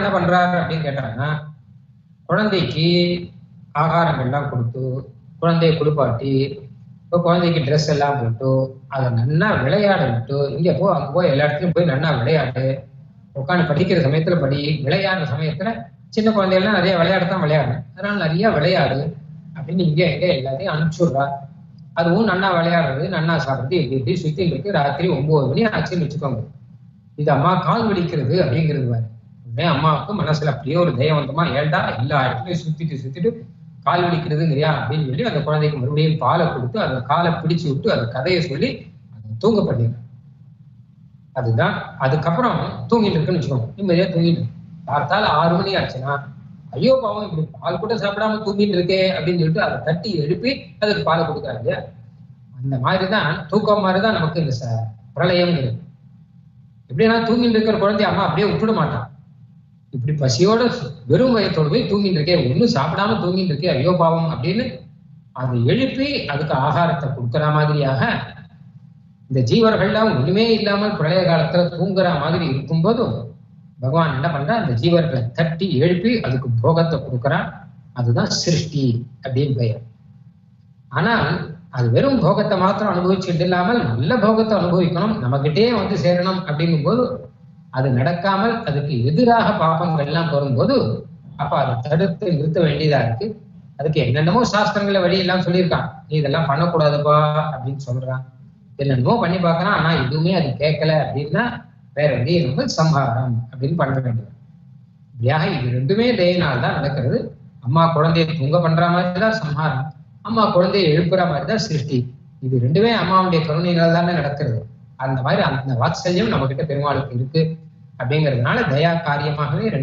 என்ன பண்றாரு அப்படின்னு கேட்டாங்கன்னா குழந்தைக்கு ஆகாரங்கள்லாம் கொடுத்து குழந்தைய குளிப்பாட்டி இப்போ குழந்தைக்கு ட்ரெஸ் எல்லாம் போட்டு அதை நன்னா விளையாட விட்டு இங்கே போ அங்கே போய் எல்லா இடத்துலையும் போய் நன்னா விளையாடு. உட்காந்து படிக்கிற சமயத்துல படி விளையாடுற சமயத்துல சின்ன குழந்தைகள்லாம் நிறைய விளையாடத்தான் விளையாடணும் அதனால நிறைய விளையாடு அப்படின்னு இங்கே எங்கே எல்லாத்தையும் அனுப்பிச்சுடுறா. அதுவும் நன்னா விளையாடுறது நன்னா சாப்பிட்றது இப்படி இப்படி சுற்றி இருக்கு. ராத்திரி ஒன்பது மணி ஆச்சுன்னு வச்சுக்கோங்க. இது அம்மா கால் வலிக்கிறது அப்படிங்கிறது பாரு. உடனே அம்மாவுக்கு மனசுல அப்படியே ஒரு தயவந்தமா ஏண்டா எல்லா இடத்துலயும் சுத்திட்டு சுத்திட்டு கால் வலிக்கிறதுங்கிறியா அப்படின்னு சொல்லி அந்த குழந்தைக்கு மறுபடியும் பாலை கொடுத்து அந்த காலை பிடிச்சு விட்டு அந்த கதையை சொல்லி அதை தூங்க பண்ணிடுறேன் அதுதான். அதுக்கப்புறம் தூங்கிட்டு இருக்குன்னு வச்சுக்கோங்க. நிம்மதியா தூங்கிட்டு பார்த்தால் ஆறு மணி ஆச்சுன்னா ஐயோ பாவம் இப்படி பால் கூட சாப்பிடாம தூங்கிட்டு இருக்கே அப்படின்னு சொல்லிட்டு அதை தட்டி எழுப்பி அதுக்கு பாலை கொடுக்குறாங்க இல்லையா? அந்த மாதிரிதான் தூக்கம் மாதிரிதான் நமக்கு இந்த ச- பிரளயம்ங்கிறது. எப்படின்னா தூங்கிட்டு இருக்கிற குழந்தைய அம்மா அப்படியே விட்டுட மாட்டான். இப்படி பசியோட வெறும் வயத்தோடு போய் தூங்கிட்டு இருக்கே ஒன்றும் சாப்பிடாம தூங்கிட்டு இருக்கே ஐயோ பாவம் அப்படின்னு அதை எழுப்பி அதுக்கு ஆகாரத்தை கொடுக்குற மாதிரியாக இந்த ஜீவர்கள்லாம் ஒண்ணுமே இல்லாமல் பிரளய காலத்துல தூங்குற மாதிரி இருக்கும்போதும் பகவான் என்ன பண்றா அந்த ஜீவர்களை தட்டி எழுப்பி அதுக்கு போகத்தை கொடுக்குறான் அதுதான் சிருஷ்டி அப்படின்னு பெயர். ஆனால் அது வெறும் போகத்தை மாத்திரம் அனுபவிச்சுட்டு இல்லாமல் நல்ல போகத்தை அனுபவிக்கணும் நம்மகிட்டே வந்து சேரணும் அப்படிங்கும்போது அது நடக்காமல் அதுக்கு எதிராக பாப்பங்கள் எல்லாம் வரும்போது அப்ப அதை தடுத்து நிறுத்த வேண்டியதா இருக்கு. அதுக்கு என்னென்னமோ சாஸ்திரங்களை வழி எல்லாம் சொல்லியிருக்கான். நீ இதெல்லாம் பண்ணக்கூடாதுப்பா அப்படின்னு சொல்றான். என்னென்னமோ பண்ணி பார்க்கறான். ஆனா எதுவுமே அது கேட்கல அப்படின்னா வேற வழி நம்ம சம்ஹாரம் அப்படின்னு பண்ண வேண்டியது. இப்படியாக இது ரெண்டுமே தயனால் தான் நடக்கிறது. அம்மா குழந்தையை தூங்க பண்ற மாதிரி தான் சம்ஹாரம். அம்மா குழந்தையை எழுப்புற மாதிரி தான் சிருஷ்டி. இது ரெண்டுமே அம்மாவுடைய கருணையினால் தானே நடக்கிறது. அந்த மாதிரி அந்த வாத்சல்யம் நம்ம கிட்ட பெருமாளுக்கு இருக்கு. அப்படிங்கிறதுனால தயா காரியமாகவே ரெண்டு